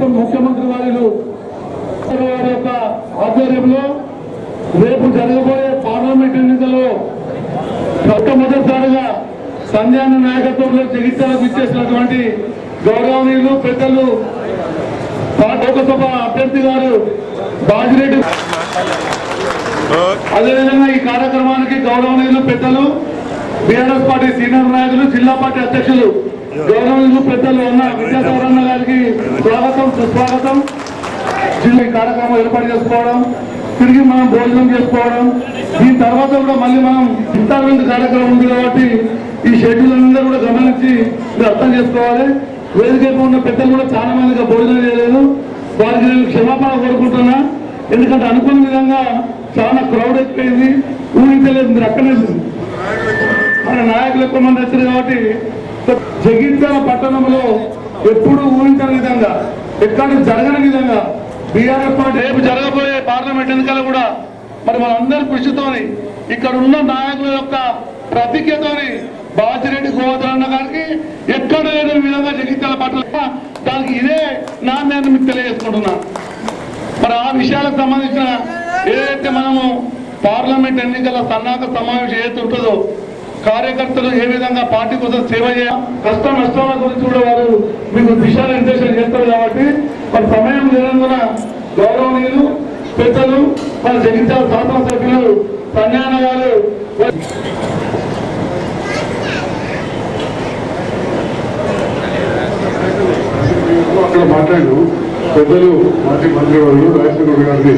రాష్ట్ర ముఖ్యమంత్రి వారిలు వారి యొక్క ఆధ్వర్యంలో రేపు జరగబోయే పార్లమెంట్ ఎన్నికల్లో మొట్టమొదటిసారిగా సంధ్యాన నాయకత్వంలో జగిత్యాలకు ఇచ్చేసినటువంటి గౌరవనీయులు పెద్దలు లోకసభ అభ్యర్థి గారు బాజిరెడ్డి. అదేవిధంగా ఈ కార్యక్రమానికి గౌరవనీయులు పెద్దలు బీఆర్ఎస్ పార్టీ సీనియర్ నాయకులు జిల్లా పార్టీ అధ్యక్షులు గౌరవనీయులు పెద్దలు ఉన్న విద్యాసాగరన్న గారికి స్వాగతం సుస్వాగతం. జిల్లా కార్యక్రమం ఏర్పాటు చేసుకోవడం తిరిగి మనం భోజనం చేసుకోవడం. దీని తర్వాత కూడా మళ్ళీ మనం ఇంటర్వ్యూ కార్యక్రమం ఉంది కాబట్టి ఈ షెడ్యూల్ అందరూ కూడా గమనించి మీరు అర్థం చేసుకోవాలి. వేదిక ఉన్న పెద్దలు కూడా చాలా మందిగా భోజనం చేయలేదు. వారికి నేను క్షమాపణ కోరుకుంటున్నా. ఎందుకంటే అనుకున్న విధంగా చాలా క్రౌడ్ ఎక్కువైంది. ఊహించలేదు మీరు అక్కడే మన నాయకులు ఎక్కువ మంది వచ్చారు కాబట్టి జగిత్యాల పట్టణంలో ఎప్పుడు ఊహించని విధంగా ఎక్కడ జరగని విధంగా బీఆర్ఎస్ పార్టీ రేపు జరగబోయే పార్లమెంట్ ఎన్నికలు కూడా మరి మనందరి కృషితోని ఇక్కడ ఉన్న నాయకుల యొక్క ప్రతిజ్ఞతోని బాజిరెడ్డి గోవర్ధన గారికి ఎక్కడ లేని విధంగా జగిత్యాల పట్ల దానికి ఇదే నాణ్యాన్ని మీకు తెలియజేసుకుంటున్నా. మరి ఆ విషయాలకు సంబంధించిన ఏదైతే మనము పార్లమెంట్ ఎన్నికల సన్నాహక సమావేశం ఏదైతే ఉంటుందో కార్యకర్తలు ఏ విధంగా పార్టీ కోసం సేవ చేయ కష్ట నష్టాల గురించి కూడా వారు మీకు దిశానిర్దేశం చేస్తారు కాబట్టి మరి సమయం లేనందున గౌరవనీయులు పెద్దలు మన జగిత్యాల శాసనసభ్యులు సంజాన గారు అక్కడ మాట్లాడు. పెద్దలు మాజీ మంత్రి వాళ్ళు రాజశేఖర గారిని.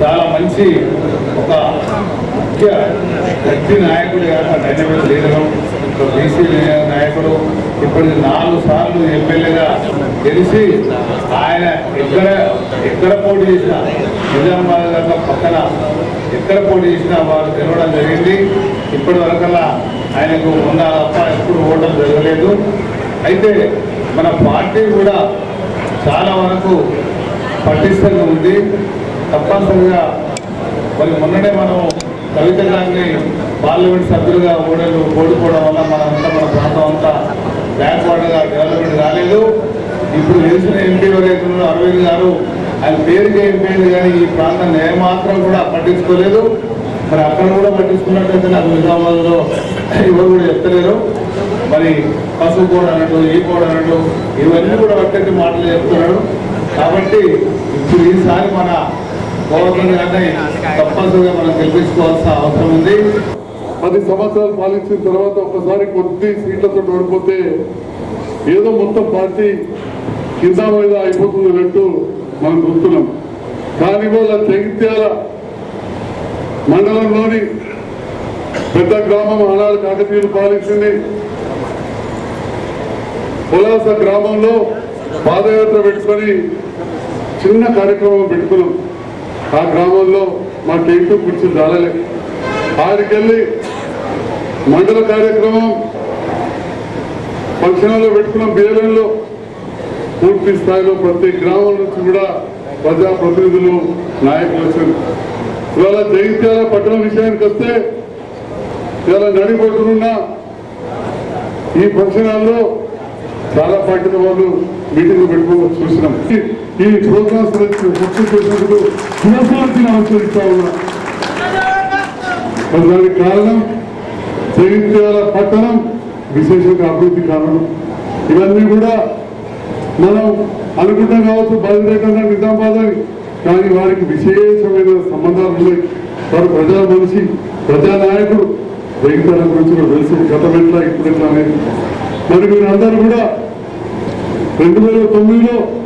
చాలా మంచి ఒక ముఖ్య వ్యక్తి నాయకుడు డైనమిక్ లీడరు బీసీ నాయకుడు. ఇప్పుడు నాలుగు సార్లు ఎమ్మెల్యేగా గెలిచి ఆయన ఎక్కడ ఎక్కడ పోటీ చేసినా నిజామాబాద్ గారి పక్కన ఎక్కడ పోటీ చేసినా వారు గెలవడం జరిగింది. ఇప్పటి వరకల్లా ఆయనకు ఉన్న తప్ప ఎప్పుడు ఓటం జరగలేదు. అయితే మన పార్టీ కూడా చాలా వరకు పటిష్టంగా ఉంది. తప్పనిసరిగా మరి మొన్ననే మనం కవిత గారిని పార్లమెంట్ సభ్యులుగా ఓడలు ఓడిపోవడం వల్ల మనంతా మన ప్రాంతం అంతా బ్యాక్వర్డ్గా డెవలప్మెంట్ కాలేదు. ఇప్పుడు గెలిచిన ఎంపీ ఎవరైతే అరవింద్ గారు ఆయన పేరు ఎంపీ కానీ ఈ ప్రాంతాన్ని ఏమాత్రం కూడా పట్టించుకోలేదు. మరి అక్కడ కూడా పట్టించుకున్నట్టయితే నాకు నిజామాబాద్లో ఎవరు కూడా చెప్తలేరు. మరి పసుపు కోడ్ అన్నట్టు ఈ కోడ్ అన్నట్టు ఇవన్నీ కూడా ఒక్కటి మాటలు చెప్తున్నాడు. కాబట్టి ఇప్పుడు ఈసారి మన గోవర్ధన్ అంటే తప్పనిసరిగా మనం గెలిపించుకోవాల్సిన అవసరం ఉంది. పది సంవత్సరాలు పాలించిన తర్వాత ఒక్కసారి కొద్ది సీట్లతో ఓడిపోతే ఏదో మొత్తం పార్టీ కింద మీద అయిపోతుంది అన్నట్టు మనం చూస్తున్నాం కానీ వాళ్ళ జగిత్యాల మండలంలోని పెద్ద గ్రామం ఆనాడు కాకతీయులు పాలించింది. పులాస గ్రామంలో పాదయాత్ర పెట్టుకొని చిన్న కార్యక్రమం పెట్టుకున్నాం. ఆ గ్రామంలో మా టెంటు కుర్చీలు రాలలే ఆడికెళ్ళి మండల కార్యక్రమం పక్షణంలో పెట్టుకున్న పెట్టుకున్నాం బేలంలో పూర్తి స్థాయిలో ప్రతి గ్రామం నుంచి కూడా ప్రజా ప్రతినిధులు నాయకులు వచ్చారు. ఇవాళ జగిత్యాల పట్టణం విషయానికి వస్తే ఇవాళ నడిపడుతున్న ఈ పక్షణాల్లో చాలా పార్టీల వాళ్ళు మీటింగ్ పెట్టుకోవచ్చు చూసినాం. ఈ- ఈ ప్రోగ్రామ్స్ పూర్తి చేసినందుకు ఆచరిస్తా ఉన్నా. దానికి కారణం జగిత్యాల పట్టణం విశేషంగా అభివృద్ధి కారణం. ఇవన్నీ కూడా మనం అనుకుంటాం కావచ్చు బయలుదేరడం నిజామాబాద్ అని కానీ వారికి విశేషమైన సంబంధాలు ఉన్నాయి. వారు ప్రజా మనిషి ప్రజానాయకుడు జగిత్యాల గురించి కూడా తెలుసు గతం ఎట్లా ఇప్పుడు ఎట్లా అనేది. మరి మీరందరూ కూడా రెండు వేల తొమ్మిదిలో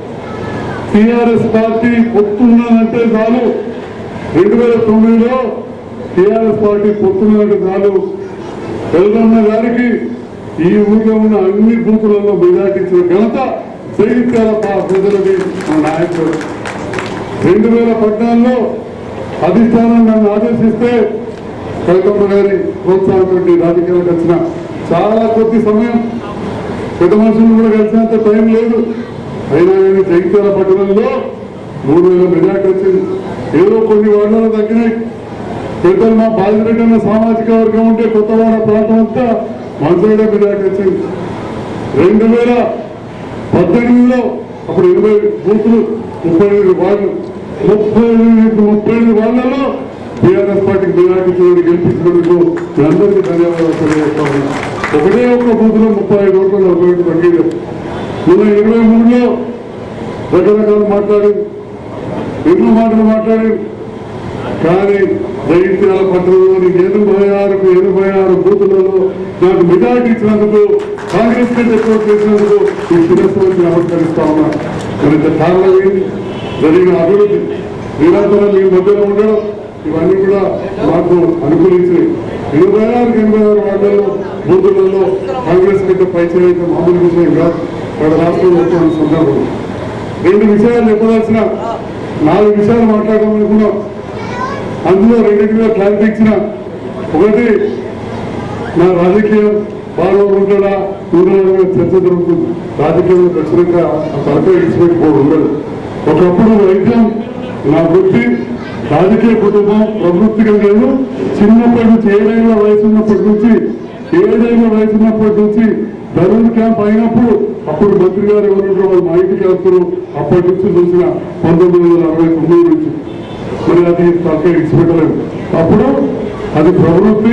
టిఆర్ఎస్ పార్టీ పొత్తున్నదంటే చాలు. రెండు వేల తొమ్మిదిలో టిఆర్ఎస్ పార్టీ పొత్తున్నదంటే చాలు. తెలంగాణ గారికి ఈ ఊరిలో ఉన్న అన్ని బూతులలో మెజార్టీచ్చిన ఘనత జగిత్యాల ప్రజలకి మా నాయకుడు. రెండు వేల పద్నాలుగులో అధిష్టానం నన్ను ఆదేశిస్తే కవితమ్మ గారి ప్రోత్సాహంతో రాజకీయాలకు వచ్చిన చాలా కొద్ది సమయం. పెద్ద మనుషులు కూడా కలిసినంత టైం లేదు. అయినా కానీ జగిత్యాల పట్టణంలో మూడు వేల మెజార్టీ వచ్చింది. ఏదో కొన్ని వార్డులు తగ్గినాయి. పెద్దలు మా బాధిరెడ్డి సామాజిక వర్గం ఉంటే కొత్తవాడ ప్రాంతం అంతా మంచిగా మెజార్టీ వచ్చింది. రెండు వేల పద్దెనిమిదిలో అప్పుడు ఇరవై బూతులు ముప్పై ఎనిమిది వాళ్ళు ముప్పై ఎనిమిది ముప్పై ఎనిమిది వార్డులలో టీఆర్ఎస్ పార్టీకి మెజార్టీ చూడండి గెలిపించినందుకు మీ అందరికీ ధన్యవాదాలు తెలియజేస్తాను ఒకటే ఒక బూతులో ముప్పై ఐదు ఓట్లు నలభై ఐదు ఇరవై మూడులో రకరకాలు మాట్లాడి ఎన్నో మాటలు మాట్లాడి. కానీ దైత్యాల పట్టణంలోని ఎనభై ఆరుకు ఎనభై ఆరు బూతులలో నాకు మెజార్టీ ఇచ్చినందుకు కాంగ్రెస్ ఎక్కువ చేసినందుకు ఈ శిరస్సు వచ్చి నమస్కరిస్తా ఉన్నా. మరింత కారణం ఏంటి జరిగిన అభివృద్ధి నిరంతరం మీ మధ్యలో ఉండడం ఇవన్నీ కూడా మాకు అనుకూలించి ఎనభై ఆరు ఎనభై ఆరు వార్డుల్లో బూతులలో కాంగ్రెస్ కంటే పైచేయటం మామూలు విషయం కాదు. వాడు రాష్ట్రంలో వచ్చిన సందర్భం రెండు విషయాలు చెప్పదలసిన నాలుగు విషయాలు మాట్లాడమనుకున్నాం అందులో రెండింటి మీద క్లారిటీ ఇచ్చిన ఒకటి నా రాజకీయం బాగా ఉంటాడా ఉండడా చర్చ జరుగుతుంది. రాజకీయంలో ఖచ్చితంగా ఆ తలపై ఇచ్చిపెట్టుకోడు ఉండదు. ఒకప్పుడు వైద్యం నా వృత్తి రాజకీయ కుటుంబం ప్రవృత్తిగా లేదు. చిన్నప్పటి నుంచి ఏదైనా వయసు ఉన్నప్పటి నుంచి ఏడేళ్ళ వయసు ఉన్నప్పటి నుంచి ధరుణ్ క్యాంప్ అయినప్పుడు అప్పుడు మంత్రి గారు ఎవరు వాళ్ళు మా ఇంటికి వస్తారు అప్పటి నుంచి చూసిన పంతొమ్మిది వందల అరవై తొమ్మిది నుంచి. మరి అది తలకే ఇచ్చిపెట్టలేదు అప్పుడు అది ప్రవృత్తి